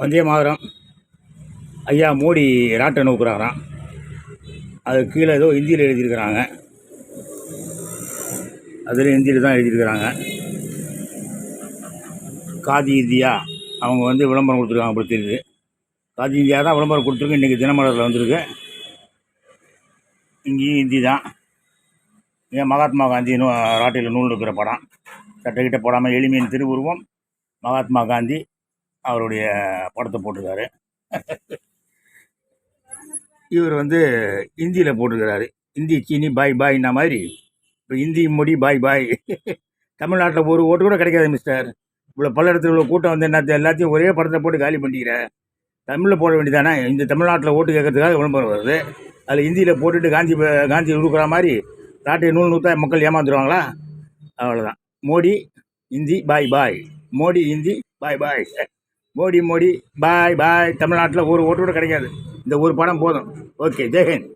வந்தே மாதரம். ஐயா மோடி ராட்டை நோக்குறாராம். அது கீழே ஏதோ ஹிந்தியில் எழுதியிருக்கிறாங்க. அதில் ஹிந்தியில் தான் எழுதியிருக்கிறாங்க. காதி இந்தியா அவங்க வந்து விளம்பரம் கொடுத்துருக்காங்க அப்படி தெரியுது. காதி இந்தியா தான் விளம்பரம் கொடுத்துருக்கு. இன்றைக்கி தினமலரில் வந்திருக்கு. இங்கேயும் ஹிந்தி தான். ஏன் மகாத்மா காந்தி நூ ராட்டையில் நூல் இருக்கிற படம். சட்டை கிட்ட போடாமல் எளிமையின் திருவுருவம் மகாத்மா காந்தி. அவருடைய படத்தை போட்டிருக்காரு. இவர் வந்து ஹிந்தியில் போட்டிருக்கிறாரு. ஹிந்தி சீனி பாய் பாய்னா மாதிரி. இப்போ ஹிந்தி மொழி பாய் பாய். தமிழ்நாட்டில் ஒரு ஓட்டு கூட கிடைக்காது மிஸ்டர் இவ்வளோ பல்லடத்தில் உள்ள கூட்டம் வந்து என்ன எல்லாத்தையும் ஒரே படத்தை போட்டு காலி பண்ணிக்கிற. தமிழில் போட வேண்டியதானே? இந்த தமிழ்நாட்டில் ஓட்டு கேட்கறதுக்காக விளம்பரம் வருது. அதில் ஹிந்தியில் போட்டுட்டு காந்தி காந்தி கொடுக்குற மாதிரி நாட்டை நூல் நூற்றா மக்கள் ஏமாந்துருவாங்களா? அவ்வளோதான் மோடி ஹிந்தி பாய் பாய். மோடி ஹிந்தி பாய் பாய். மோடி மோடி பாய் பாய். தமிழ்நாட்டில் ஒரு ஓட்டு கூட கிடைக்காது. இந்த ஒரு படம் போதும். ஓகே. ஜெயஹிந்த்.